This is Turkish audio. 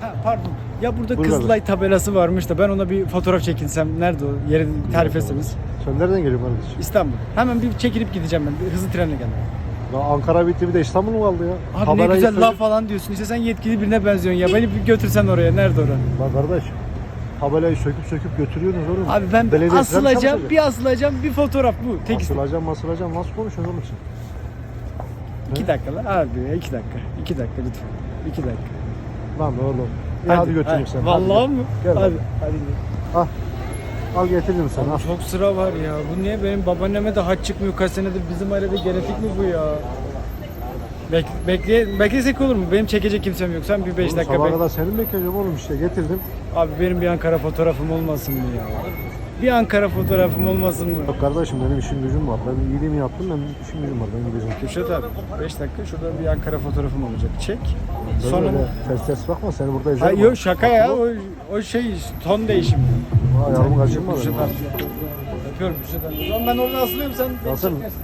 Ha, pardon. Ya burada Buyur Kızılay tabelası varmış da ben ona bir fotoğraf çekinsem nerede o? Yeri tarif etseniz. Sen nereden geliyorsun kardeşim? İstanbul. Hemen bir çekilip gideceğim ben. Bir hızlı trenle geldim. Ya Ankara bitti bir de İstanbul mu kaldı ya? Abi ne Tabelayı güzel laf falan diyorsun. İşte sen yetkili birine benziyorsun ya. Beni bir götürsen oraya. Nerede orası? Lan kardeş tabelayı söküp söküp götürüyorsunuz oğlum. Abi ben Belediye asılacağım, çalışacak. bir asılacağım, bir fotoğraf bu. Tek istedim. Asılacağım masılacağım nasıl konuşuyorsun oğlum sen? İki dakika lan abi ya, iki dakika. İki dakika lütfen. İki dakika. Lan oğlum. İyi hadi, götüreyim seni. Vallahi hadi. mı? Gel hadi. hadi. Hadi. gidelim. Al getirdim seni al. Abi çok sıra var ya. Bu niye benim babaanneme de haç çıkmıyor kaç senedir bizim ailede genetik mi bu ya? Bek bekle beklesek olur mu? Benim çekecek kimsem yok. Sen bir 5 Oğlum, dakika sabaha bek. kadar seni mi bekleyeceğim oğlum işte getirdim. Abi benim bir Ankara fotoğrafım olmasın mı ya? Bir Ankara fotoğrafım olmasın mı? Bak kardeşim benim işim gücüm var. Ben iyiliğimi yaptım ben işim gücüm var. Ben gideceğim. Kürşat abi 5 dakika şurada bir Ankara fotoğrafım olacak. Çek. Sonra Sonra öyle ters ters bakma seni burada ezerim. yok şaka ya. O, o şey ton değişimi. Ayağımı kaçırma. Kürşat benim. abi. Öpüyorum Kürşat abi. O zaman ben orada asılıyorum sen beni Asıl. çekersin.